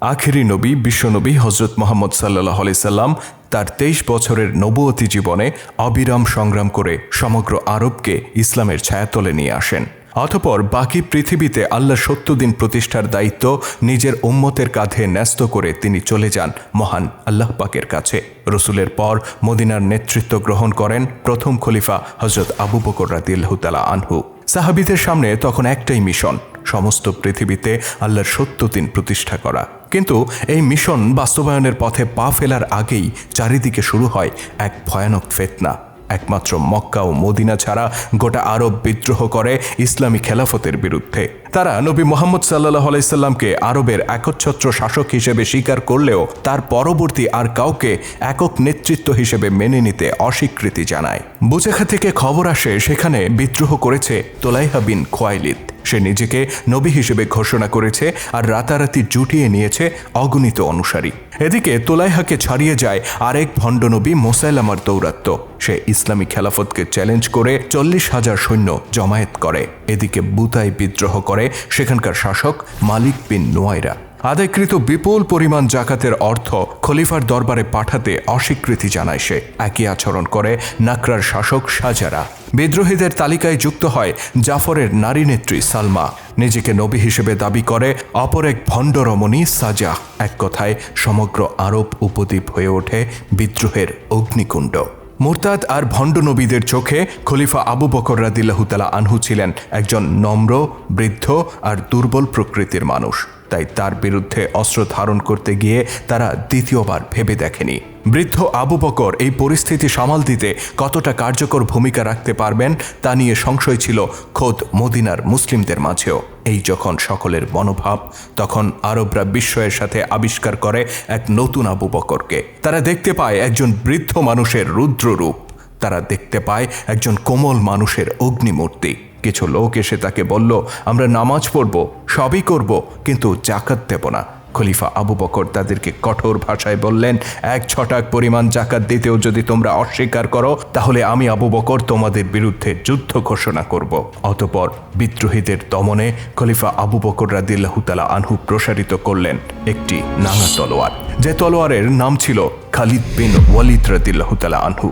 আখেরি নবী বিশ্বনবী হজরত মোহাম্মদ সাল্লাহ সাল্লাম তার তেইশ বছরের নবুয়তি জীবনে অবিরাম সংগ্রাম করে সমগ্র আরবকে ইসলামের ছায়াতলে নিয়ে আসেন। অতপর বাকি পৃথিবীতে আল্লাহ সত্য দিন প্রতিষ্ঠার দায়িত্ব নিজের উম্মতের কাঁধে ন্যস্ত করে তিনি চলে যান মহান আল্লাহ পাকের কাছে। রসুলের পর মদিনার নেতৃত্ব গ্রহণ করেন প্রথম খলিফা হজরত আবু বকর রাদিল্লাহতালা আনহু। সাহাবিদের সামনে তখন একটাই মিশন, সমস্ত পৃথিবীতে আল্লাহর সত্য দিন প্রতিষ্ঠা করা। কিন্তু এই মিশন বাস্তবায়নের পথে পা ফেলার আগেই চারিদিকে শুরু হয় এক ভয়ানক ফেতনা। একমাত্র মক্কা ও মদিনা ছাড়া গোটা আরব বিদ্রোহ করে ইসলামী খেলাফতের বিরুদ্ধে। তারা নবী মোহাম্মদ সাল্লাহ আলাইসাল্লামকে আরবের একচ্ছত্র শাসক হিসেবে স্বীকার করলেও তার পরবর্তী আর কাউকে একক নেতৃত্ব হিসেবে মেনে নিতে অস্বীকৃতি জানায়। বুজেখা থেকে খবর আসে, সেখানে বিদ্রোহ করেছে তোলাইহা বিন খোয়াইলিদ। সে নিজেকে নবী হিসেবে ঘোষণা করেছে আর রাতারাতি জুটিয়ে নিয়েছে অগণিত অনুসারী। এদিকে তোলাইহাকে ছাড়িয়ে যায় আরেক ভণ্ডনবী মোসাইলামার দৌরাত্ম। সে ইসলামী খেলাফতকে চ্যালেঞ্জ করে চল্লিশ হাজার সৈন্য জমায়েত করে। এদিকে বুতাই বিদ্রোহ করে সেখানকার শাসক মালিক বিন নোয়াইরা। আদায়কৃত বিপুল পরিমাণ জাকাতের অর্থ খলিফার দরবারে পাঠাতে অস্বীকৃতি জানায় সে। একই আচরণ করে নাকরার শাসক সাজারা বিদ্রোহীদের তালিকায় যুক্ত হয় জাফরের নারী নেত্রী সালমা। নিজেকে নবী হিসেবে দাবি করে অপর এক ভণ্ড রমণী সাজা এক কথায়, সমগ্র আরব উপদ্বীপ হয়ে ওঠে বিদ্রোহের অগ্নিকুণ্ড। মুরতাদ আর ভণ্ড নবীদের চোখে খলিফা আবু বকর রাদিল্লাহুতালা আনহু ছিলেন একজন নম্র, বৃদ্ধ আর দুর্বল প্রকৃতির মানুষ। তাই তার বিরুদ্ধে অস্ত্র ধারণ করতে গিয়ে তারা দ্বিতীয়বার ভেবে দেখেনি। বৃদ্ধ আবু বকর এই পরিস্থিতি সামাল দিতে কতটা কার্যকর ভূমিকা রাখতে পারবেন তা নিয়ে সংশয় ছিল খোদ মদিনার মুসলিমদের মাঝেও। এই যখন সকলের মনোভাব, তখন আরবরা বিস্ময়ের সাথে আবিষ্কার করে এক নতুন আবু বকরকে। তারা দেখতে পায় একজন বৃদ্ধ মানুষের রুদ্র রূপ। তারা দেখতে পায় একজন কোমল মানুষের অগ্নিমূর্তি। কিছু লোক এসে তাকে বলল, আমরা নামাজ পড়ব, সবই করব, কিন্তু জাকাত দেব না। খলিফা আবু বকর তাদেরকে কঠোর ভাষায় বললেন, এক ছটাক পরিমাণ জাকাত দিতেও যদি তোমরা অস্বীকার করো, তাহলে আমি আবু বকর তোমাদের বিরুদ্ধে যুদ্ধ ঘোষণা করব। অতপর বিদ্রোহীদের দমনে খলিফা আবু বকর রাদিল্লাহুতালা আনহু প্রসারিত করলেন একটি নাঙা তলোয়ার। যে তলোয়ারের নাম ছিল খালিদ বিন ওয়ালিদ রাদিল্লাহুতালা আনহু।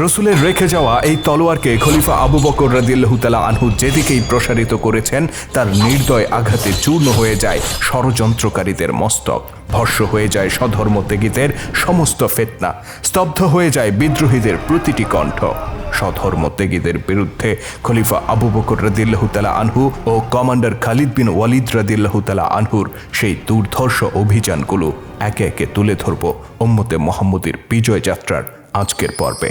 রসুলের রেখে যাওয়া এই তলোয়ারকে খলিফা আবু বকর রাদিল্লাহুতালা আনহু যেদিকেই প্রসারিত করেছেন, তার নির্দয় আঘাতে চূর্ণ হয়ে যায় ষড়যন্ত্রকারীদের মস্তক। ভস্য হয়ে যায় স্বধর্ম ত্যাগীদের সমস্ত ফেতনা। স্তব্ধ হয়ে যায় বিদ্রোহীদের প্রতিটি কণ্ঠ। স্বধর্ম ত্যাগীদের বিরুদ্ধে খলিফা আবু বকর রাদিল্লাহুতালা আনহু ও কমান্ডার খালিদ বিন ওয়ালিদ রাদিল্লাহুতালা আনহুর সেই দুর্ধর্ষ অভিযানগুলো একে একে তুলে ধরব ওম্মতে মোহাম্মদীর বিজয় যাত্রার আজকের পর্বে।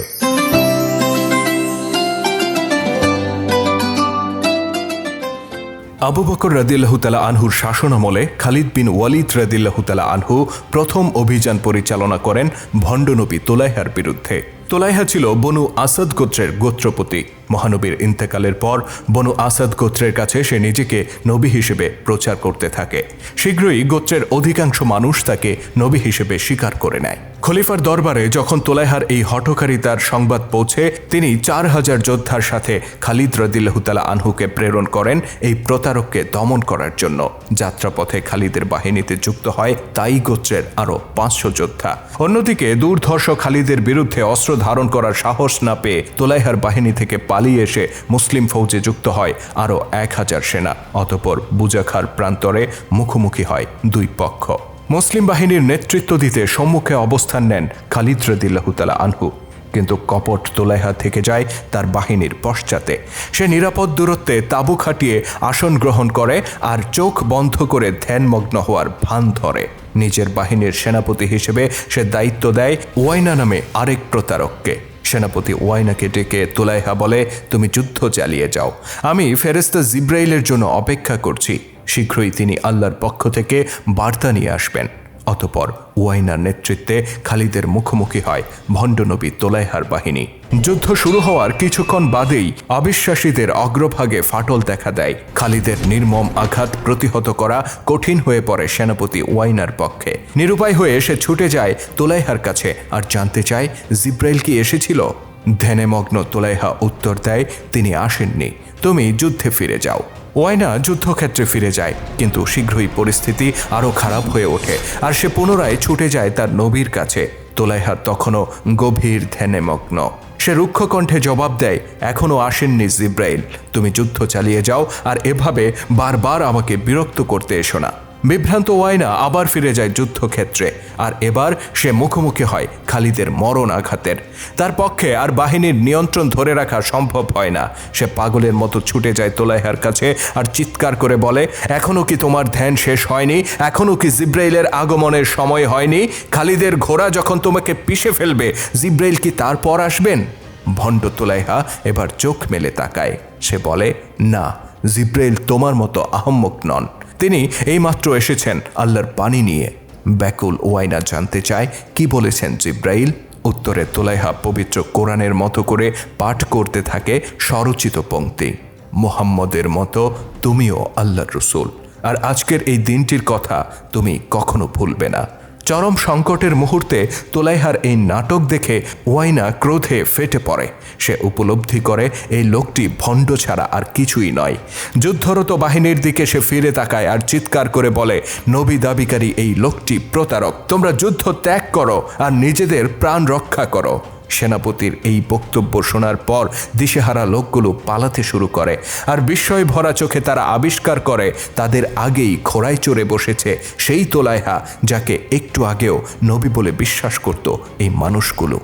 আবু বকর রাদিল্লাহুতালা আনহুর শাসনামলে খালিদ বিন ওয়ালিদ রাদিল্লাহুতালা আনহু প্রথম অভিযান পরিচালনা করেন ভণ্ডনবী তোলাইহার বিরুদ্ধে। তোলাইহা ছিল বনু আসাদ গোত্রের গোত্রপতি। মহানবীর ইন্তেকালের পর বনু আসাদ গোত্রের কাছে সে নিজেকে নবী হিসেবে প্রচার করতে থাকে। শীঘ্রই গোত্রের অধিকাংশ মানুষ তাকে নবী হিসেবে স্বীকার করে নেয়। খলিফার দরবারে যখন তোলাইহার এই হঠকারিতার সংবাদ পৌঁছে, তিনি চার হাজার যোদ্ধার সাথে খালিদ রদিল্লাহুতালা আনহুকে প্রেরণ করেন এই প্রতারককে দমন করার জন্য। যাত্রাপথে খালিদের বাহিনীতে যুক্ত হয় তাই গোত্রের আরও পাঁচশো যোদ্ধা। অন্যদিকে দুর্ধর্ষ খালিদের বিরুদ্ধে অস্ত্র ধারণ করার সাহস না পেয়ে তোলাইহার বাহিনী থেকে পালিয়ে এসে মুসলিম ফৌজে যুক্ত হয় আরও এক হাজার সেনা। অতপর বুজাখার প্রান্তরে মুখোমুখি হয় দুই পক্ষ। মুসলিম বাহিনীর নেতৃত্ব দিতে সম্মুখে অবস্থান নেন খালিদ রদিল্লাহুতালা আনহু। কিন্তু কপট তোলাইহা থেকে যায় তার বাহিনীর পশ্চাতে। সে নিরাপদ দূরত্বে তাঁবু খাটিয়ে আসন গ্রহণ করে আর চোখ বন্ধ করে ধ্যানমগ্ন হওয়ার ভান ধরে। নিজের বাহিনীর সেনাপতি হিসেবে সে দায়িত্ব দেয় ওয়াইনা নামে আরেক প্রতারককে। সেনাপতি ওয়াইনাকে ডেকে তোলাইহা বলে, তুমি যুদ্ধ চালিয়ে যাও। আমি ফেরেস্তা জিব্রাইলের জন্য অপেক্ষা করছি। শীঘ্রই তিনি আল্লাহর পক্ষ থেকে বার্তা নিয়ে আসবেন। অতপর ওয়াইনার নেতৃত্বে খালিদের মুখোমুখি হয় ভণ্ডনবী তোলাইহার বাহিনী। যুদ্ধ শুরু হওয়ার কিছুক্ষণ বাদেই অবিশ্বাসীদের অগ্রভাগে ফাটল দেখা দেয়। খালিদের নির্মম আঘাত প্রতিহত করা কঠিন হয়ে পড়ে সেনাপতি ওয়াইনার পক্ষে। নিরুপায় হয়ে সে ছুটে যায় তোলাইহার কাছে। আর জানতে চায়, জিব্রাইল কি এসেছিল? ধ্যানে মগ্ন তোলাইহা উত্তর দেয়, তিনি আসেননি। তুমি যুদ্ধে ফিরে যাও। ওয়াইনা যুদ্ধক্ষেত্রে ফিরে যায়, কিন্তু শীঘ্রই পরিস্থিতি আরও খারাপ হয়ে ওঠে, আর সে পুনরায় ছুটে যায় তার নবীর কাছে। তোলাইহার তখনও গভীর ধ্যানে মগ্ন সে রুক্ষ কণ্ঠে জবাব দেয় এখনও আসেননি জিব্রাইল। তুমি যুদ্ধ চালিয়ে যাও, আর এভাবে বারবার আমাকে বিরক্ত করতে এসো না। বিভ্রান্ত ওয়াইনা আবার ফিরে যায় যুদ্ধক্ষেত্রে। আর এবার সে মুখোমুখি হয় খালিদের মরণ আঘাতের। তার পক্ষে আর বাহিনীর নিয়ন্ত্রণ ধরে রাখা সম্ভব হয় না। সে পাগলের মতো ছুটে যায় তোলাইহার কাছে আর চিৎকার করে বলে এখনও কি তোমার ধ্যান শেষ হয়নি? এখনও কি জিব্রাইলের আগমনের সময় হয়নি? খালিদের ঘোড়া যখন তোমাকে পিষে ফেলবে, জিব্রাইল কি তারপর আসবেন? ভণ্ড তোলাইহা এবার চোখ মেলে তাকায়। সে বলে, না, জিব্রাইল তোমার মতো আহম্মক নন। তিনি এইমাত্র এসেছেন আল্লাহর পানি নিয়ে। ব্যাকুল ওয়াইনা জানতে চায়, কি বলেছেন জিব্রাইল? উত্তরে তোলাইহা পবিত্র কোরআনের মতো করে পাঠ করতে থাকে স্বরচিত পঙ্ক্তি। মোহাম্মদের মতো তুমিও আল্লাহর রসুল। আর আজকের এই দিনটির কথা তুমি কখনো ভুলবে না। চরম সংকটের মুহূর্তে তোলাইহার এই নাটক দেখে ওয়াইনা ক্রোধে ফেটে পড়ে। সে উপলব্ধি করে, এই লোকটি ভণ্ড ছাড়া আর কিছুই নয়। যুদ্ধরত বাহিনীর দিকে সে ফিরে তাকায় আর চিৎকার করে বলে, নবী দাবিকারী, এই লোকটি প্রতারক। তোমরা যুদ্ধ ত্যাগ করো আর নিজেদের প্রাণ রক্ষা করো। সেনাপতির এই বক্তব্য শোনার পর দিশেহারা লোকগুলো পালাতে শুরু করে। আর বিস্ময় ভরা চোখে তারা আবিষ্কার করে, তাদের আগেই ঘোড়ায় চড়ে বসেছে সেই তোলায়হা যাকে একটু আগেও নবী বলে বিশ্বাস করত এই মানুষগুলো।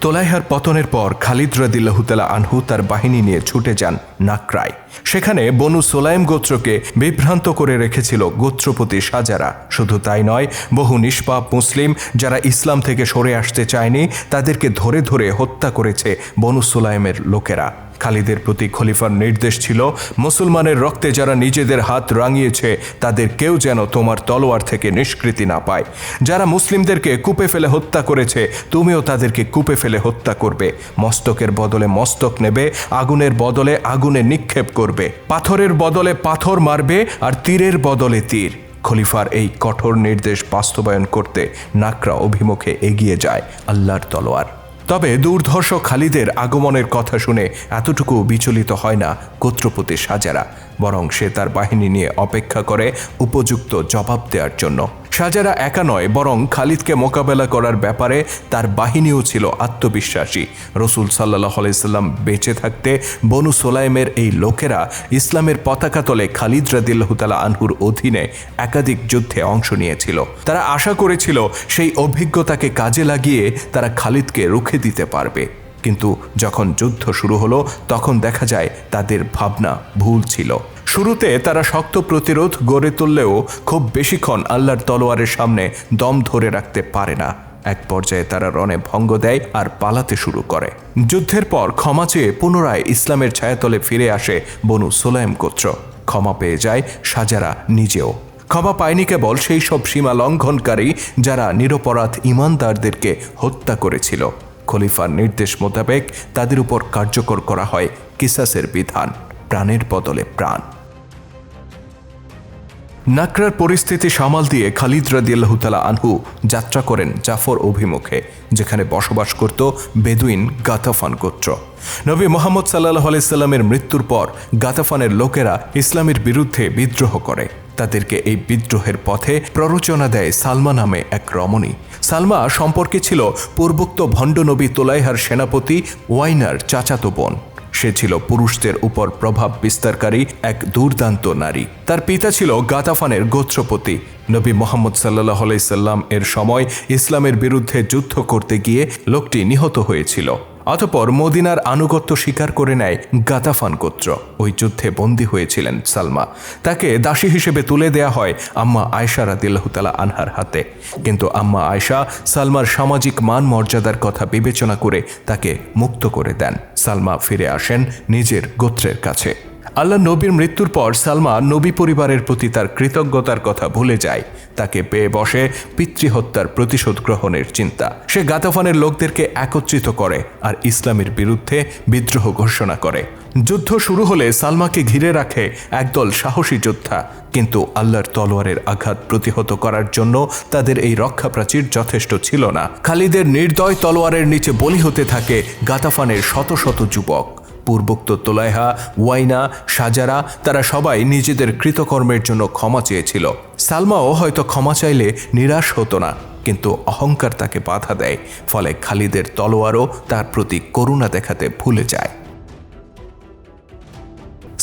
তোলাইহার পতনের পর খালিদ রদিল্লাহুতালা আনহু তার বাহিনী নিয়ে ছুটে যান নাকরায়। সেখানে বনু সোলাইম গোত্রকে বিভ্রান্ত করে রেখেছিল গোত্রপতি সাজারা শুধু তাই নয়, বহু নিষ্পাপ মুসলিম যারা ইসলাম থেকে সরে আসতে চায়নি, তাদেরকে ধরে ধরে হত্যা করেছে বনু সোলাইমের লোকেরা। খালিদের প্রতি খলিফার নির্দেশ ছিল, মুসলমানের রক্তে যারা নিজেদের হাত রাঙিয়েছে, তাদের কেউ যেন তোমার তলোয়ার থেকে নিষ্কৃতি না পায়। যারা মুসলিমদেরকে কূপে ফেলে হত্যা করেছে, তুমিও তাদেরকে কূপে ফেলে হত্যা করবে। মস্তকের বদলে মস্তক নেবে, আগুনের বদলে আগুনে নিক্ষেপ করবে। পাথরের বদলে পাথর মারবে, আর তীরের বদলে তীর। খলিফার এই কঠোর নির্দেশ বাস্তবায়ন করতে নাকরা অভিমুখে এগিয়ে যায়, আল্লাহর তলোয়ার। তবে দুর্ধর্ষ খালিদের আগমনের কথা শুনে এতটুকু বিচলিত হয় না গোত্রপতি সাজারা। বরং সে তার বাহিনী নিয়ে অপেক্ষা করে উপযুক্ত জবাব দেওয়ার জন্য। সাজারা একা নয়, বরং খালিদকে মোকাবেলা করার ব্যাপারে তার বাহিনীও ছিল আত্মবিশ্বাসী। রসুল সাল্লাহ আলাইসাল্লাম বেঁচে থাকতে বনু সোলাইমের এই লোকেরা ইসলামের পতাকা তলে খালিদ রাদিল্লাহতালা আনহুর অধীনে একাধিক যুদ্ধে অংশ নিয়েছিল। তারা আশা করেছিল সেই অভিজ্ঞতাকে কাজে লাগিয়ে তারা খালিদকে রুখে দিতে পারবে। কিন্তু যখন যুদ্ধ শুরু হলো, তখন দেখা যায় তাদের ভাবনা ভুল ছিল। শুরুতে তারা শক্ত প্রতিরোধ গড়ে তুললেও খুব বেশিক্ষণ আল্লাহর তলোয়ারের সামনে দম ধরে রাখতে পারে না। এক পর্যায়ে তারা রণে ভঙ্গ দেয় আর পালাতে শুরু করে। যুদ্ধের পর ক্ষমা চেয়ে পুনরায় ইসলামের ছায়াতলে ফিরে আসে বনু সোলাইম গোত্র। ক্ষমা পেয়ে যায় সাজারা নিজেও। ক্ষমা পায়নি কেবল সেই সব সীমা লঙ্ঘনকারী যারা নিরপরাধ ইমানদারদেরকে হত্যা করেছিল। খলিফার নির্দেশ মোতাবেক তাদের উপর কার্যকর করা হয় কিসাসের বিধান, প্রাণের বদলে প্রাণ। নাকরার পরিস্থিতি সামাল দিয়ে খালিদ রাদিয়াল্লাহতালা আনহু যাত্রা করেন জাফর অভিমুখে, যেখানে বসবাস করত বেদুইন গাতাফান গোত্র। নবী মোহাম্মদ সাল্লাহ আলাইসাল্লামের মৃত্যুর পর গাতাফানের লোকেরা ইসলামের বিরুদ্ধে বিদ্রোহ করে। তাদেরকে এই বিদ্রোহের পথে প্ররোচনা দেয় সালমা নামে এক রমণী। সালমা সম্পর্কে ছিল পূর্বোক্ত ভণ্ডনবী তোলাইহার সেনাপতি ওয়াইনার চাচাতো বোন। সে ছিল পুরুষদের উপর প্রভাব বিস্তারকারী এক দুর্দান্ত নারী। তার পিতা ছিল গাতাফানের গোত্রপতি। নবী মোহাম্মদ সাল্লাহ সাল্লাম এর সময় ইসলামের বিরুদ্ধে যুদ্ধ করতে গিয়ে লোকটি নিহত হয়েছিল। অতপর মদিনার আনুগত্য স্বীকার করে নেয় গাতাফান গোত্র। ওই যুদ্ধে বন্দী হয়েছিলেন সালমা। তাকে দাসী হিসেবে তুলে দেয়া হয় আম্মা আয়সা রাদিল্লাহতালা আনহার হাতে। কিন্তু আম্মা আয়সা সালমার সামাজিক মান মর্যাদার কথা বিবেচনা করে তাকে মুক্ত করে দেন। সালমা ফিরে আসেন নিজের গোত্রের কাছে। আল্লাহ নবীর মৃত্যুর পর সালমা নবী পরিবারের প্রতি তার কৃতজ্ঞতার কথা ভুলে যায়। তাকে পেয়ে বসে পিতৃহত্যার প্রতিশোধ গ্রহণের চিন্তা। সে গাতাফানের লোকদেরকে একত্রিত করে আর ইসলামের বিরুদ্ধে বিদ্রোহ ঘোষণা করে। যুদ্ধ শুরু হলে সালমাকে ঘিরে রাখে একদল সাহসী যোদ্ধা। কিন্তু আল্লাহর তলোয়ারের আঘাত প্রতিহত করার জন্য তাদের এই রক্ষা প্রাচীর যথেষ্ট ছিল না। খালিদের নির্দয় তলোয়ারের নিচে বলি হতে থাকে গাতাফানের শত শত যুবক। পূর্বোক্ত তোলাইহা, ওয়াইনা, সাজারা, তারা সবাই নিজেদের কৃতকর্মের জন্য ক্ষমা চেয়েছিল। সালমাও হয়তো ক্ষমা চাইলে নিরাশ হতো না, কিন্তু অহংকার তাকে বাধা দেয়, ফলে খালিদের তলোয়ারও তার প্রতি করুণা দেখাতে ভুলে যায়।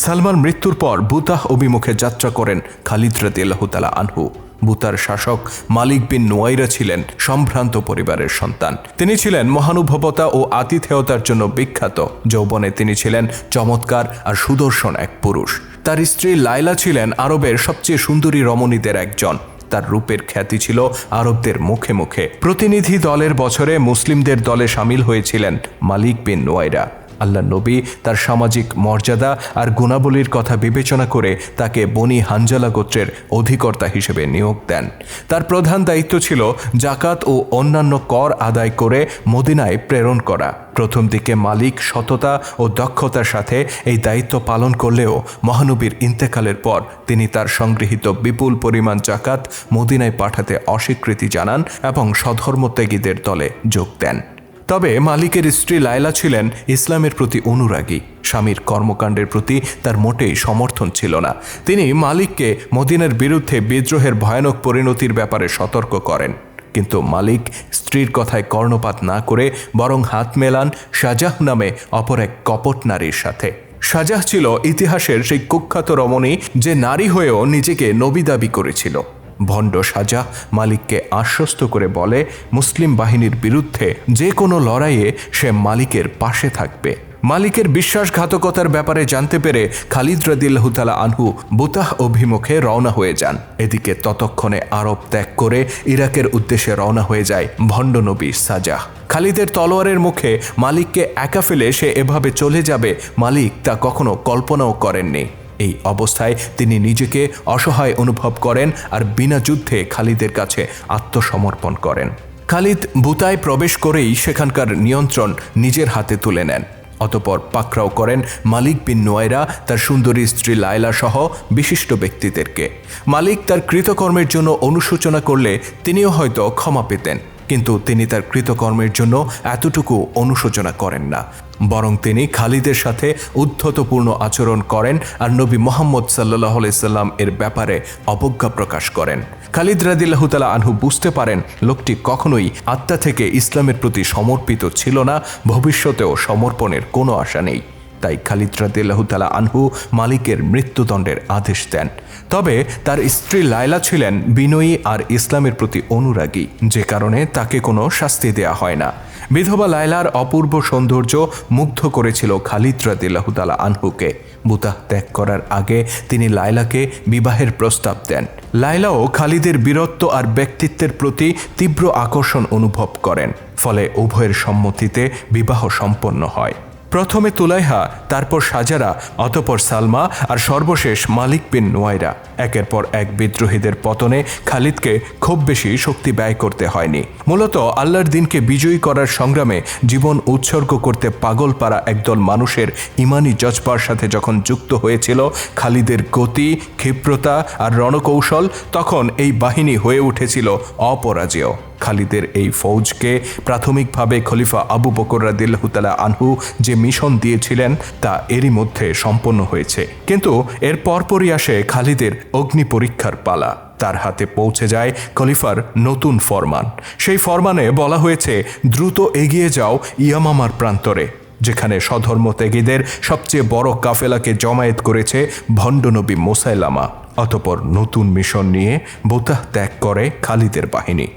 সালমান মৃত্যুর পর বুতাহ অভিমুখে যাত্রা করেন খালিদ রাদিয়াল্লাহু আনহু। বুতার শাসক মালিক বিন নোয়াইরা ছিলেন সম্ভ্রান্ত পরিবারের সন্তান। তিনি ছিলেন মহানুভবতা ও আতিথেয়তার জন্য বিখ্যাত। যৌবনে তিনি ছিলেন চমৎকার আর সুদর্শন এক পুরুষ। তার স্ত্রী লাইলা ছিলেন আরবের সবচেয়ে সুন্দরী রমণীদের একজন। তার রূপের খ্যাতি ছিল আরবদের মুখে মুখে। প্রতিনিধি দলের বছরে মুসলিমদের দলে সামিল হয়েছিলেন মালিক বিন নোয়াইরা। আল্লাহ নবী তার সামাজিক মর্যাদা আর গুণাবলীর কথা বিবেচনা করে তাকে বনি হানজালা গোত্রের অধিকর্তা হিসেবে নিয়োগ দেন। তার প্রধান দায়িত্ব ছিল জাকাত ও অন্যান্য কর আদায় করে মদিনায় প্রেরণ করা। প্রথম দিকে মালিক সততা ও দক্ষতার সাথে এই দায়িত্ব পালন করলেও মহানবীর ইন্তেকালের পর তিনি তার সংগৃহীত বিপুল পরিমাণ জাকাত মদিনায় পাঠাতে অস্বীকৃতি জানান এবং সধর্মত্যাগীদের দলে যোগ দেন। তবে মালিকের স্ত্রী লায়লা ছিলেন ইসলামের প্রতি অনুরাগী। স্বামীর কর্মকাণ্ডের প্রতি তার মোটেই সমর্থন ছিল না। তিনি মালিককে মদিনের বিরুদ্ধে বিদ্রোহের ভয়ানক পরিণতির ব্যাপারে সতর্ক করেন। কিন্তু মালিক স্ত্রীর কথায় কর্ণপাত না করে বরং হাত মেলান শাজাহ নামে অপর এক কপট নারীর সাথে। শাজাহ ছিল ইতিহাসের সেই কুখ্যাত রমণী যে নারী হয়েও নিজেকে নবী দাবি করেছিল। ভণ্ড সাজা মালিককে আশ্বস্ত করে বলে, মুসলিম বাহিনীর বিরুদ্ধে যে কোনো লড়াইয়ে সে মালিকের পাশে থাকবে। মালিকের বিশ্বাসঘাতকতার ব্যাপারে জানতে পেরে খালিদ রদিল্লাহতালা আনহু বুতাহ অভিমুখে রওনা হয়ে যান। এদিকে ততক্ষণে আরব ত্যাগ করে ইরাকের উদ্দেশ্যে রওনা হয়ে যায় ভণ্ড নবী সাজাহ খালিদের তলোয়ারের মুখে মালিককে একা ফেলে সে এভাবে চলে যাবে মালিক তা কখনো কল্পনাও করেননি। এই অবস্থায় তিনি নিজেকে অসহায় অনুভব করেন আর বিনা যুদ্ধে খালিদের কাছে আত্মসমর্পণ করেন। খালিদ বুতায় প্রবেশ করেই সেখানকার নিয়ন্ত্রণ নিজের হাতে তুলে নেন। অতপর পাকড়াও করেন মালিক বিন নোয়েরা তার সুন্দরী স্ত্রী লায়লা সহ বিশিষ্ট ব্যক্তিদেরকে। মালিক তার কৃতকর্মের জন্য অনুশোচনা করলে তিনিও হয়তো ক্ষমা পেতেন। কিন্তু তিনি তার কৃতকর্মের জন্য এতটুকু অনুশোচনা করেন না। বরং তিনি খালিদের সাথে উদ্ধতপূর্ণ আচরণ করেন আর নবী মোহাম্মদ সাল্লাহ সাল্লাম এর ব্যাপারে অবজ্ঞা প্রকাশ করেন। খালিদ রাদিল্লাহতালা আনহু বুঝতে পারেন লোকটি কখনোই আত্মা থেকে ইসলামের প্রতি সমর্পিত ছিল না, ভবিষ্যতেও সমর্পণের কোনো আশা নেই। তাই খালিদ রাদিল্লাহতালা আনহু মালিকের মৃত্যুদণ্ডের আদেশ দেন। তবে তার স্ত্রী লায়লা ছিলেন বিনয়ী আর ইসলামের প্রতি অনুরাগী, যে কারণে তাকে কোনো শাস্তি দেয়া হয় না। বিধবা লায়লার অপূর্ব সৌন্দর্য মুগ্ধ করেছিল খালিদ রাদিল্লাহতালা আনহুকে। বুতাহ ত্যাগ করার আগে তিনি লায়লাকে বিবাহের প্রস্তাব দেন। লায়লাও খালিদের বীরত্ব আর ব্যক্তিত্বের প্রতি তীব্র আকর্ষণ অনুভব করেন, ফলে উভয়ের সম্মতিতে বিবাহ সম্পন্ন হয়। প্রথমে তুলাইহা, তারপর সাজারা, অতপর সালমা আর সর্বশেষ মালিক বিন নোয়াইরা। একের পর এক বিদ্রোহীদের পতনে খালিদকে খুব বেশি শক্তি ব্যয় করতে হয়নি। মূলত আল্লাহর দিনকে বিজয়ী করার সংগ্রামে জীবন উৎসর্গ করতে পাগল পারা একদল মানুষের ইমানি জজবার সাথে যখন যুক্ত হয়েছিল, খালিদের গতি, ক্ষিপ্রতা আর রণকৌশল তখন এই বাহিনী হয়ে উঠেছিল অপরাজেয়। খালিদের এই ফৌজকে প্রাথমিকভাবে খলিফা আবু বকর রাদিল্লাহতালা আনহু যে মিশন দিয়েছিলেন তা এরই মধ্যে সম্পন্ন হয়েছে। কিন্তু এর পরপরই আসে খালিদের অগ্নি পরীক্ষার পালা। তার হাতে পৌঁছে যায় খলিফার নতুন ফরমান। সেই ফরমানে বলা হয়েছে, দ্রুত এগিয়ে যাও ইয়ামামার প্রান্তরে যেখানে স্বধর্ম ত্যাগীদের সবচেয়ে বড় কাফেলাকে জমায়েত করেছে ভণ্ডনবী মোসাইলামা। অতপর নতুন মিশন নিয়ে বোতাহ ত্যাগ করে খালিদের বাহিনী।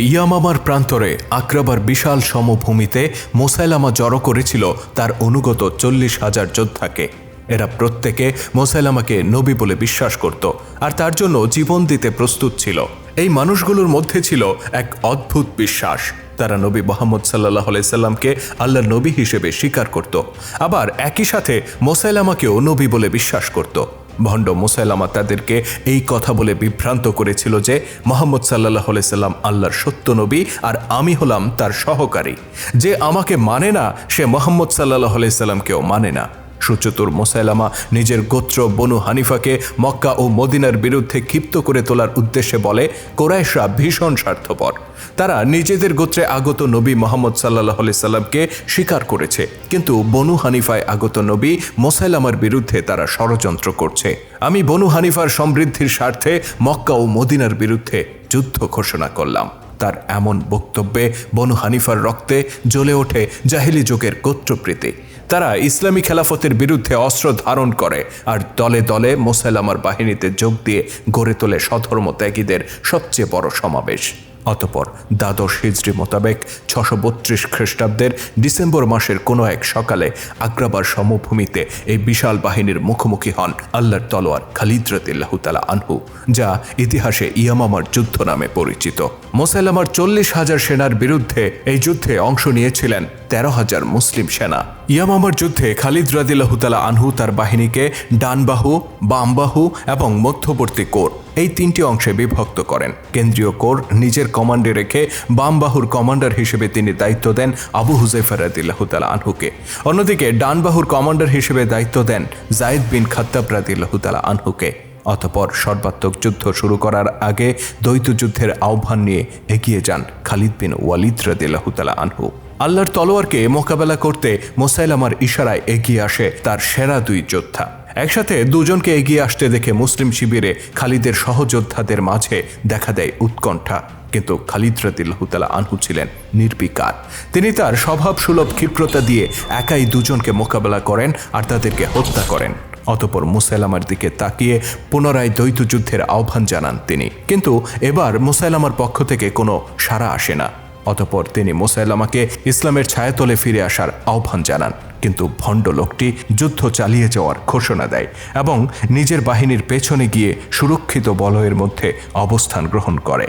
ইয়ামামার প্রান্তরে আক্রাবার বিশাল সমভূমিতে মোসাইলামা জড়ো করেছিল তার অনুগত চল্লিশ হাজার যোদ্ধাকে। এরা প্রত্যেকে মোসাইলামাকে নবী বলে বিশ্বাস করত আর তার জন্য জীবন দিতে প্রস্তুত ছিল। এই মানুষগুলোর মধ্যে ছিল এক অদ্ভুত বিশ্বাস। তারা নবী মোহাম্মদ সাল্লাহ সাল্লামকে আল্লাহ নবী হিসেবে স্বীকার করত। আবার একই সাথে মোসাইলামাকেও নবী বলে বিশ্বাস করত। ভণ্ড মুসাইলামা তাদেরকে এই কথা বলে বিভ্রান্ত করেছিল যে মোহাম্মদ সাল্লাহ সাল্লাম আল্লাহর সত্য নবী আর আমি হলাম তার সহকারী। যে আমাকে মানে না, সে মোহাম্মদ সাল্লাহ সাল্লামকেও মানে না। সুচতুর মোসাইলামা নিজের গোত্র বনু হানিফাকে মক্কা ও মদিনার বিরুদ্ধে ক্ষিপ্ত করে তোলার উদ্দেশ্যে বলে, কোরাইশরা ভীষণ স্বার্থপর। তারা নিজেদের গোত্রে আগত নবী মোহাম্মদ সাল্লাহ সাল্লামকে স্বীকার করেছে। কিন্তু বনু হানিফায় আগত নবী মোসাইলামার বিরুদ্ধে তারা ষড়যন্ত্র করছে। আমি বনু হানিফার সমৃদ্ধির স্বার্থে মক্কা ও মদিনার বিরুদ্ধে যুদ্ধ ঘোষণা করলাম। তার এমন বক্তব্যে বনু হানিফার রক্তে জ্বলে ওঠে জাহিলি যুগের গোত্রপ্রীতি। তারা ইসলামী খেলাফতের বিরুদ্ধে অস্ত্র ধারণ করে আর দলে দলে মোসাইলামার বাহিনীতে যোগ দিয়ে গড়ে তোলে সধর্ম ত্যাগীদের সবচেয়ে বড় সমাবেশ। অতপর দ্বাদশ হিজড়ি মোতাবেক ছশো বত্রিশ খ্রিস্টাব্দের ডিসেম্বর মাসের কোনো এক সকালে আগ্রাবার সমভূমিতে এই বিশাল বাহিনীর মুখোমুখি হন আল্লাহর তলোয়ার খালিদ রতিল্লাহ তালা আনহু, যা ইতিহাসে ইয়ামামার যুদ্ধ নামে পরিচিত। মোসাইলামার চল্লিশ হাজার সেনার বিরুদ্ধে এই যুদ্ধে অংশ নিয়েছিলেন তেরো হাজার মুসলিম সেনা। ইয়ামামার যুদ্ধে খালিদ রাদিল্লাহ তালা আনহু তার বাহিনীকে ডানবাহু, বামবাহু এবং মধ্যবর্তী কোর এই তিনটি অংশে বিভক্ত করেন। কেন্দ্রীয় কোর নিজের কমান্ডে রেখে বামবাহুর কমান্ডার হিসেবে তিনি দায়িত্ব দেন আবু হুজাইফার রাদিল্লাহতালা আনহুকে। অন্যদিকে ডানবাহুর কমান্ডার হিসেবে দায়িত্ব দেন জায়দ বিন খাত্তাব রাদিল্লাহ তালা আনহুকে। অতপর সর্বাত্মক যুদ্ধ শুরু করার আগে দ্বৈত যুদ্ধের আহ্বান নিয়ে এগিয়ে যান খালিদ বিন ওয়ালিদ রাদিল্লাহ তালা আনহু। আল্লাহর তলোয়ারকে মোকাবেলা করতে মোসাইলামার ইশারায় এগিয়ে আসে তার সেরা দুই যোদ্ধা। একসাথে দুজনকে এগিয়ে আসতে দেখে মুসলিম শিবিরে খালিদের সহযোদ্ধাদের মাঝে দেখা দেয় উৎকণ্ঠা। কিন্তু খালিদ রাদিল্লাহতালা আনহু ছিলেন নির্বিকার। তিনি তার স্বভাব সুলভ ক্ষিপ্রতা দিয়ে একাই দুজনকে মোকাবেলা করেন আর তাদেরকে হত্যা করেন। অতপর মুসাইলামার দিকে তাকিয়ে পুনরায় দ্বৈত যুদ্ধের আহ্বান জানান তিনি। কিন্তু এবার মুসাইলামার পক্ষ থেকে কোনো সাড়া আসে না। অতপর তিনি মুসাইলামাকে ইসলামের ছায়াতলে ফিরে আসার আহ্বান জানান। কিন্তু ভণ্ড লোকটি যুদ্ধ চালিয়ে যাওয়ার ঘোষণা দেয় এবং নিজের বাহিনীর পেছনে গিয়ে সুরক্ষিত বলয়ের মধ্যে অবস্থান গ্রহণ করে।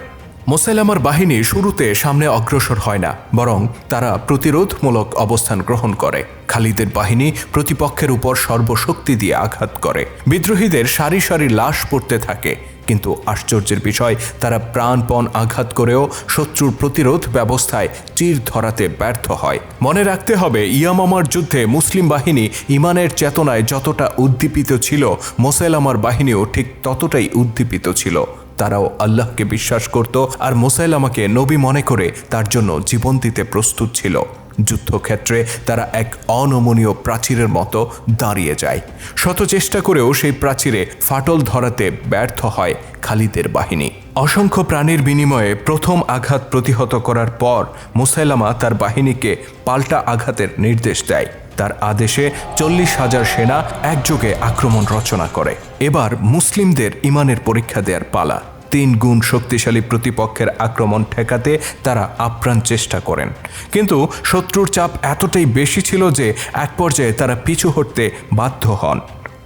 মোসাইলামার বাহিনী শুরুতে সামনে অগ্রসর হয় না, বরং তারা প্রতিরোধমূলক অবস্থান গ্রহণ করে। খালিদের বাহিনী প্রতিপক্ষের উপর সর্বশক্তি দিয়ে আঘাত করে। বিদ্রোহীদের সারি সারি লাশ পড়তে থাকে, কিন্তু আশ্চর্যের বিষয়, তারা প্রাণপণ আঘাত করেও শত্রুর প্রতিরোধ ব্যবস্থায় চির ধরাতে ব্যর্থ হয়। মনে রাখতে হবে, ইয়ামামার যুদ্ধে মুসলিম বাহিনী ইমানের চেতনায় যতটা উদ্দীপিত ছিল, মোসাইলামার বাহিনীও ঠিক ততটাই উদ্দীপিত ছিল। তারাও আল্লাহকে বিশ্বাস করত আর মোসাইলামাকে নবী মনে করে তার জন্য জীবন দিতে প্রস্তুত ছিল। যুদ্ধক্ষেত্রে তারা এক অনমনীয় প্রাচীরের মতো দাঁড়িয়ে যায়। শত চেষ্টা করেও সেই প্রাচীরে ফাটল ধরাতে ব্যর্থ হয় খালিদের বাহিনী। অসংখ্য প্রাণীর বিনিময়ে প্রথম আঘাত প্রতিহত করার পর মুসাইলামা তার বাহিনীকে পাল্টা আঘাতের নির্দেশ দেয়। তার আদেশে চল্লিশ হাজার সেনা একযোগে আক্রমণ রচনা করে। এবার মুসলিমদের ইমানের পরীক্ষা দেওয়ার পালা। তিন গুণ শক্তিশালী প্রতিপক্ষের আক্রমণ ঠেকাতে তারা আপ্রাণ চেষ্টা করেন। কিন্তু শত্রুর চাপ এতটাই বেশি ছিল যে, এক পর্যায়ে তারা পিছু হটতে বাধ্য হন।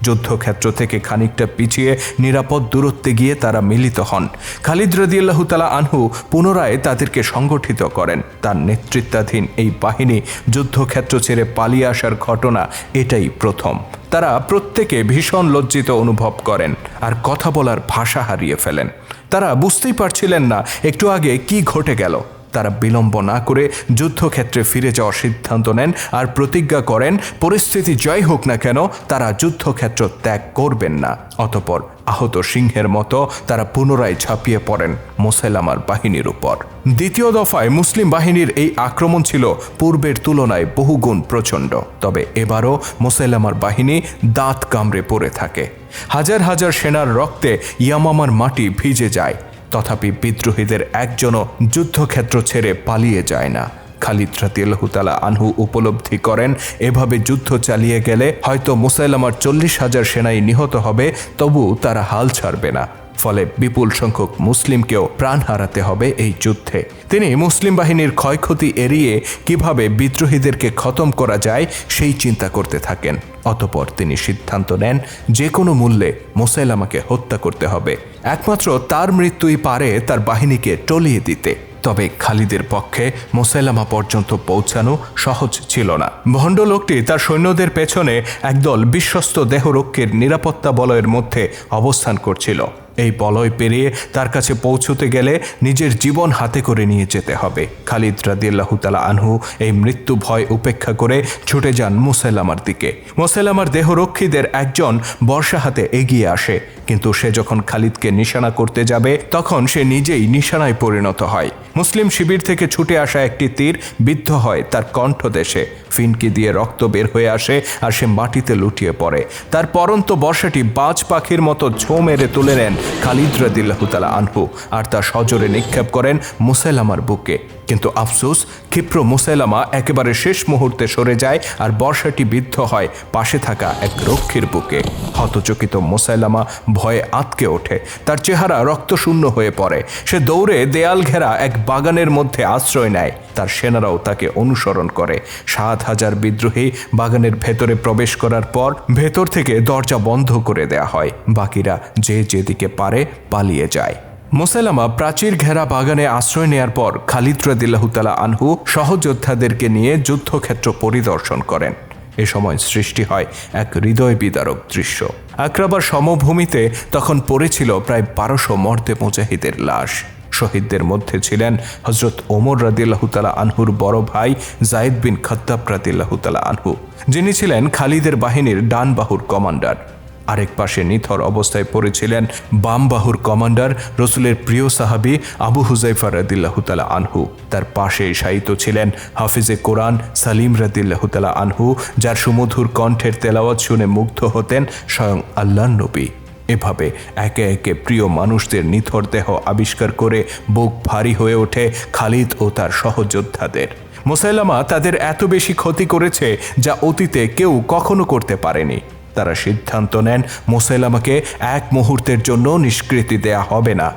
যুদ্ধক্ষেত্র থেকে খানিকটা পিছিয়ে নিরাপদ দূরত্বে গিয়ে তারা মিলিত হন। খালিদ রদিয়াল্লাহ তালা আনহু পুনরায় তাদেরকে সংগঠিত করেন। তার নেতৃত্বাধীন এই বাহিনী যুদ্ধক্ষেত্র ছেড়ে পালিয়ে আসার ঘটনা এটাই প্রথম। তারা প্রত্যেকে ভীষণ লজ্জিত অনুভব করেন আর কথা বলার ভাষা হারিয়ে ফেলেন। তারা বুঝতেই পারছিলেন না একটু আগে কি ঘটে গেল। তারা বিলম্ব না করে যুদ্ধক্ষেত্রে ফিরে যাওয়ার সিদ্ধান্ত নেন আর প্রতিজ্ঞা করেন, পরিস্থিতি জয় হোক না কেন, তারা যুদ্ধক্ষেত্র ত্যাগ করবেন না। অতপর আহত সিংহের মতো তারা পুনরায় ঝাঁপিয়ে পড়েন মোসাইলামার বাহিনীর উপর। দ্বিতীয় দফায় মুসলিম বাহিনীর এই আক্রমণ ছিল পূর্বের তুলনায় বহুগুণ প্রচণ্ড। তবে এবারও মোসাইলামার বাহিনী দাঁত কামড়ে পড়ে থাকে। হাজার হাজার সেনার রক্তে ইয়ামামার মাটি ভিজে যায়। তথাপি বিদ্রোহীদের একজনও যুদ্ধক্ষেত্র ছেড়ে পালিয়ে যায় না। খালিদ রাতিয়াল্লাহতালা আনহু উপলব্ধি করেন, এভাবে যুদ্ধ চালিয়ে গেলে হয়তো মুসাইলামার চল্লিশ হাজার সেনাই নিহত হবে তবু তারা হাল ছাড়বে না। ফলে বিপুল সংখ্যক মুসলিমকেও প্রাণ হারাতে হবে এই যুদ্ধে। তিনি মুসলিম বাহিনীর ক্ষয়ক্ষতি এড়িয়ে কীভাবে বিদ্রোহীদেরকে খতম করা যায় সেই চিন্তা করতে থাকেন। অতপর তিনি সিদ্ধান্ত নেন যে কোনো মূল্যে মোসাইলামাকে হত্যা করতে হবে। একমাত্র তার মৃত্যুই পারে তার বাহিনীকে টলিয়ে দিতে। তবে খালিদের পক্ষে মোসাইলামা পর্যন্ত পৌঁছানো সহজ ছিল না। ভণ্ড লোকটি তার সৈন্যদের পেছনে একদল বিশ্বস্ত দেহরক্ষীর নিরাপত্তা বলয়ের মধ্যে অবস্থান করছিল। এই বলয় পেরিয়ে তার কাছে পৌঁছতে গেলে নিজের জীবন হাতে করে নিয়ে যেতে হবে। খালিদ রাদিয়াল্লাহুতালা আনহু এই মৃত্যু ভয় উপেক্ষা করে ছুটে যান মুসাইলামার দিকে। মুসাইলামার দেহরক্ষীদের একজন বর্ষা হাতে এগিয়ে আসে। কিন্তু সে যখন খালিদকে নিশানা করতে যাবে, তখন সে নিজেই নিশানায় পরিণত হয়। মুসলিম শিবির থেকে ছুটে আসা একটি তীর বিদ্ধ হয় তার কণ্ঠদেশে ফিনকি দিয়ে রক্ত বের হয়ে আসে আর সে মাটিতে লুটিয়ে পড়ে। তার পরন্ত বর্ষাটি বাজ পাখির মতো ছো মেরে তুলে নেন খালিদ রাদিল্লাহুতালা আনহু। আর তা সজোরে নিক্ষেপ করেন মুসাইলামার বুকে। কিন্তু আফসোস, ক্ষিপ্র মুসাইলামা একেবারে শেষ মুহূর্তে সরে যায় আর বর্ষাটি বিদ্ধ হয় পাশে থাকা এক রক্ষীর বুকে। হতচকিত মুসাইলামা ভয়ে আতকে ওঠে। তার চেহারা রক্তশূন্য হয়ে পড়ে। সে দৌড়ে দেয়াল ঘেরা এক বাগানের মধ্যে আশ্রয় নেয়। তার সেনারাও তাকে অনুসরণ করে। সাত হাজার বিদ্রোহী বাগানের ভেতরে প্রবেশ করার পর ভেতর থেকে দরজা বন্ধ করে দেয়া হয়। বাকিরা যে যেদিকে পারে পালিয়ে যায়। মোসালামা প্রাচীর ঘেরা বাগানে আশ্রয় নেয়ার পর খালিদ রদিল্লাহুতালা আনহু সহযোদ্ধাদেরকে নিয়ে যুদ্ধক্ষেত্র পরিদর্শন করেন। এ সময় সৃষ্টি হয় এক হৃদয় বিদারক দৃশ্য। আক্রাবার সমভূমিতে তখন পড়েছিল প্রায় বারোশো মর্দে মুজাহিদের লাশ। শহীদদের মধ্যে ছিলেন হজরত ওমর রাদিল্লাহুতালা আনহুর বড় ভাই জায়েদ বিন খত্তাব রাদিল্লাহুতালা আনহু। যিনি ছিলেন খালিদের বাহিনীর ডান বাহুর কমান্ডার। আরেক পাশে নিথর অবস্থায় পড়েছিলেন বাম বাহুর কমান্ডার, রসুলের প্রিয় সাহাবি আবু হুজাইফা রাদিল্লাহুতালা আনহু। তার পাশে শায়িত ছিলেন হাফিজে কোরআন সালিম রাদিল্লাহুতালা আনহু, যার সুমধুর কণ্ঠের তেলাওয়াত শুনে মুগ্ধ হতেন স্বয়ং আল্লাহ নবী। এভাবে একে একে প্রিয় মানুষদের নিথর দেহ আবিষ্কার করে বুক ভারী হয়ে ওঠে খালিদ ও তার সহযোদ্ধাদের। মোসাইলামা তাদের এত বেশি ক্ষতি করেছে যা অতীতে কেউ কখনো করতে পারেনি। তারা সিদ্ধান্ত নেন, মোসাইলামাকে এক মুহূর্তের জন্য নিষ্কৃতি দেয়া হবে না।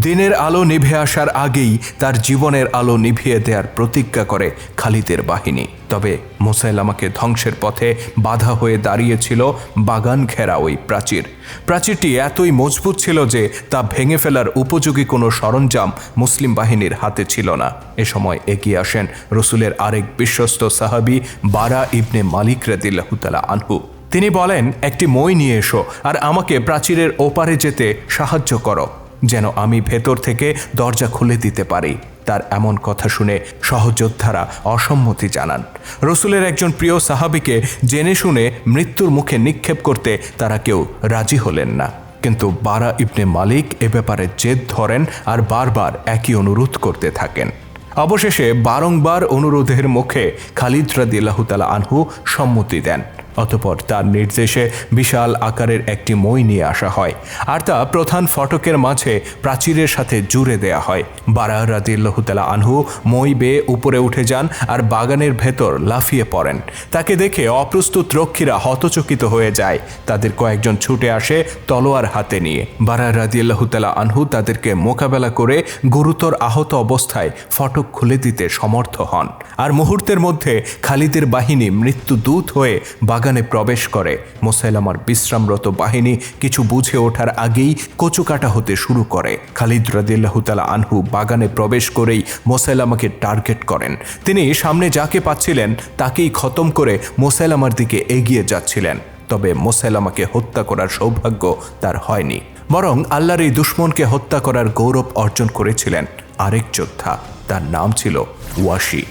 দিনের আলো নিভে আসার আগেই তার জীবনের আলো নিভিয়ে দেওয়ার প্রতিজ্ঞা করে খালিদের বাহিনী। তবে মোসাইলামাকে ধ্বংসের পথে বাধা হয়ে দাঁড়িয়েছিল বাগান ঘেরা ওই প্রাচীর। প্রাচীরটি এতই মজবুত ছিল যে তা ভেঙে ফেলার উপযোগী কোনো সরঞ্জাম মুসলিম বাহিনীর হাতে ছিল না। এ সময় এগিয়ে আসেন রসুলের আরেক বিশ্বস্ত সাহাবি বারা ইবনে মালিক রেদিল্লাহুতালা আনহু। তিনি বলেন, একটি মই নিয়ে এসো আর আমাকে প্রাচীরের ওপারে যেতে সাহায্য করো, যেন আমি ভেতর থেকে দরজা খুলে দিতে পারি। তার এমন কথা শুনে সহযোদ্ধারা অসম্মতি জানান। রসুলের একজন প্রিয় সাহাবিকে জেনে শুনে মৃত্যুর মুখে নিক্ষেপ করতে তারা কেউ রাজি হলেন না। কিন্তু বারা ইবনে মালিক এ ব্যাপারে জেদ ধরেন আর বারবার একই অনুরোধ করতে থাকেন। অবশেষে বারংবার অনুরোধের মুখে খালিদ রাদিল্লাহতালা আনহু সম্মতি দেন। অতপর তার নির্দেশে বিশাল আকারের একটি মই নিয়ে আসা হয়। আর তা প্রধান ফটকের মাঝে প্রাচীরের সাথে জুড়ে দেয়া হয়। বারা রাদিল্লাহতালা আনহু মই বেয়ে উপরে উঠে যান আর বাগানের ভেতর লাফিয়ে পড়েন। তাকে দেখে অপ্রস্তুত রক্ষীরা হতচকিত হয়ে যায়। তাদের কয়েকজন ছুটে আসে তলোয়ার হাতে নিয়ে। বারা রাদিয়াল্লাহতালা আনহু তাদেরকে মোকাবেলা করে গুরুতর আহত অবস্থায় ফটক খুলে দিতে সমর্থ হন। আর মুহূর্তের মধ্যে খালিদের বাহিনী মৃত্যু দূত হয়ে বাগানে প্রবেশ করে। মোসাইলামার বিশ্রামরত বাহিনী কিছু বুঝে ওঠার আগেই কচুকাটা হতে শুরু করে। খালিদ রাদিল্লাহতালা আনহু বাগানে প্রবেশ করেই মোসাইলামাকে টার্গেট করেন। তিনি সামনে যাকে পাচ্ছিলেন তাকেই খতম করে মোসাইলামার দিকে এগিয়ে যাচ্ছিলেন। তবে মোসাইলামাকে হত্যা করার সৌভাগ্য তার হয়নি। বরং আল্লাহর এই দুশ্মনকে হত্যা করার গৌরব অর্জন করেছিলেন আরেক যোদ্ধা। তার নাম ছিল ওয়াশি।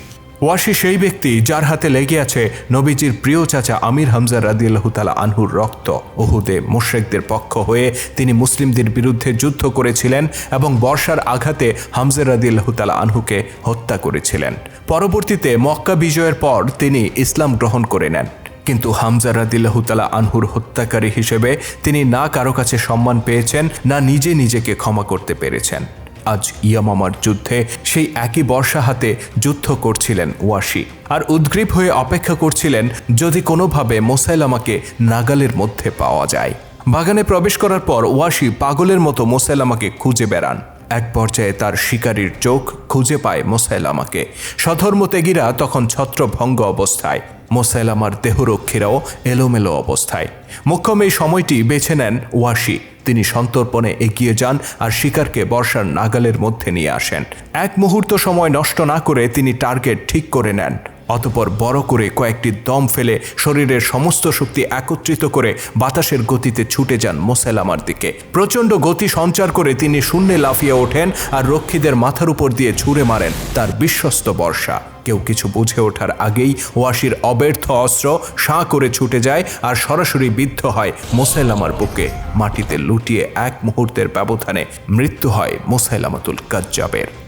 ওয়াশি সেই ব্যক্তি যার হাতে লেগে আছে নবীজির প্রিয় চাচা আমির হামজা রাদিয়াল্লাহতালা আনহুর রক্ত। ওহুদে মুশ্রেকদের পক্ষ হয়ে তিনি মুসলিমদের বিরুদ্ধে যুদ্ধ করেছিলেন এবং বর্ষার আঘাতে হামজা রাদিয়াল্লাহতালা আনহুকে হত্যা করেছিলেন। পরবর্তীতে মক্কা বিজয়ের পর তিনি ইসলাম গ্রহণ করে নেন। কিন্তু হামজা রাদিল্লাহতালা আনহুর হত্যাকারী হিসেবে তিনি না কারও কাছে সম্মান পেয়েছেন, না নিজে নিজেকে ক্ষমা করতে পেরেছেন। আজ ইয়ামামার যুদ্ধে সেই একই বর্ষা হাতে যুদ্ধ করছিলেন ওয়াশি আর উদ্গ্রীব হয়ে অপেক্ষা করছিলেন যদি কোনোভাবে মোসাইলামাকে নাগালের মধ্যে পাওয়া যায়। বাগানে প্রবেশ করার পর ওয়াশি পাগলের মতো মোসাইলামাকে খুঁজে বেড়ান। এক পর্যায়ে তার শিকারীর চোখ খুঁজে পায় মোসাইলামাকে। সধর্ম তেগিরা তখন ছত্রভঙ্গ অবস্থায় মোসাইলামার দেহরক্ষীরাও এলোমেলো অবস্থায়। মোক্ষম এই সময়টি বেছে নেন ওয়াশি তিনি সন্তর্পণে এগিয়ে যান আর শিকারকে বর্ষার নাগালের মধ্যে নিয়ে আসেন। এক মুহূর্ত সময় নষ্ট না করে তিনি টার্গেট ঠিক করে নেন। অতপর বড় করে কয়েকটি দম ফেলে শরীরের সমস্ত শক্তি একত্রিত করে বাতাসের গতিতে ছুটে যান মোসাইলামার দিকে। প্রচণ্ড গতি সঞ্চার করে তিনি শূন্যে লাফিয়ে ওঠেন আর রক্ষীদের মাথার উপর দিয়ে ছুঁড়ে মারেন তার বিশ্বস্ত বর্ষা। কেউ কিছু বুঝে ওঠার আগেই ওয়াসির অব্যর্থ অস্ত্র সাঁ করে ছুটে যায় আর সরাসরি বিদ্ধ হয় মোসাইলামার বুকে। মাটিতে লুটিয়ে এক মুহূর্তের ব্যবধানে মৃত্যু হয় মোসাইলামাতুল কাজ্জাবের।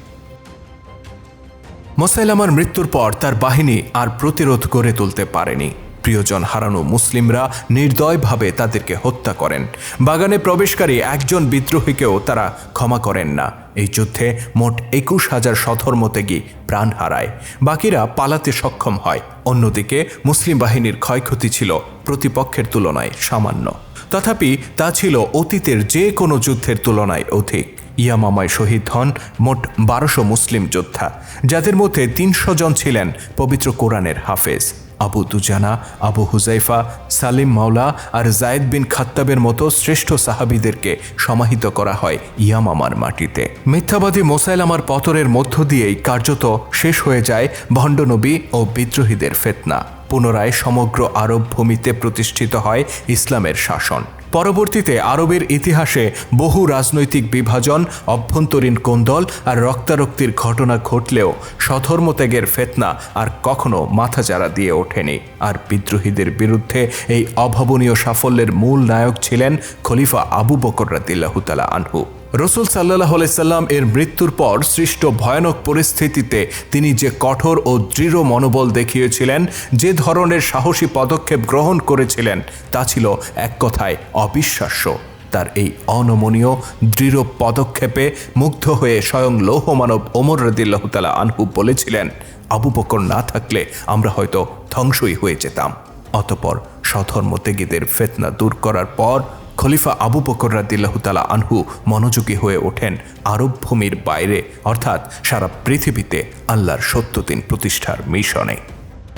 মোসাইলামার মৃত্যুর পর তার বাহিনী আর প্রতিরোধ গড়ে তুলতে পারেনি। প্রিয়জন হারানো মুসলিমরা নির্দয়ভাবে তাদেরকে হত্যা করেন। বাগানে প্রবেশকারী একজন বিদ্রোহীকেও তারা ক্ষমা করেন না। এই যুদ্ধে মোট একুশ হাজার সধর্মতেগী প্রাণ হারায়। বাকিরা পালাতে সক্ষম হয়। অন্যদিকে মুসলিম বাহিনীর ক্ষয়ক্ষতি ছিল প্রতিপক্ষের তুলনায় সামান্য। তথাপি তা ছিল অতীতের যে কোনো যুদ্ধের তুলনায় অধিক। ইয়ামামায় শহীদ হন মোট বারোশো মুসলিম যোদ্ধা, যাদের মধ্যে তিনশো জন ছিলেন পবিত্র কোরআনের হাফেজ। আবু দুজানা আবু হুজাইফা, সালিম মাওলা আর জায়েদ বিন খাত্তাবের মতো শ্রেষ্ঠ সাহাবিদেরকে সমাহিত করা হয় ইয়ামামার মাটিতে। মিথ্যাবাদী মোসাইলামার পতরের মধ্য দিয়েই কার্যত শেষ হয়ে যায় ভণ্ডনবী ও বিদ্রোহীদের ফেতনা। পুনরায় সমগ্র আরব ভূমিতে প্রতিষ্ঠিত হয় ইসলামের শাসন। পরবর্তীতে আরবের ইতিহাসে বহু রাজনৈতিক বিভাজন, অভ্যন্তরীণ কোন্দল আর রক্তারক্তির ঘটনা ঘটলেও স্বধর্মত্যাগের ফেতনা আর কখনো মাথাচাড়া দিয়ে ওঠেনি। আর বিদ্রোহীদের বিরুদ্ধে এই অভাবনীয় সাফল্যের মূল নায়ক ছিলেন খলিফা আবু বকর রাদিল্লাহতালা আনহু। রসুল সাল্লাহ আলাইসাল্লাম এর মৃত্যুর পর সৃষ্ট ভয়ানক পরিস্থিতিতে তিনি যে কঠোর ও দৃঢ় মনোবল দেখিয়েছিলেন, যে ধরনের সাহসী পদক্ষেপ গ্রহণ করেছিলেন, তা ছিল এক কথায় অবিশ্বাস্য। তার এই অনমনীয়, দৃঢ় পদক্ষেপে মুগ্ধ হয়ে স্বয়ং লৌহমানব ওমর রদিল্লাহতালা আনহু বলেছিলেন, আবু বকর না থাকলে আমরা হয়তো ধ্বংসই হয়ে যেতাম। অতপর স্বধর্মত্যাগীদের ফেতনা দূর করার পর খলিফা আবু বকর রাদিল্লাহতালা আনহু মনোযোগী হয়ে ওঠেন আরব ভূমির বাইরে, অর্থাৎ সারা পৃথিবীতে আল্লাহর সত্যদিন প্রতিষ্ঠার মিশনে।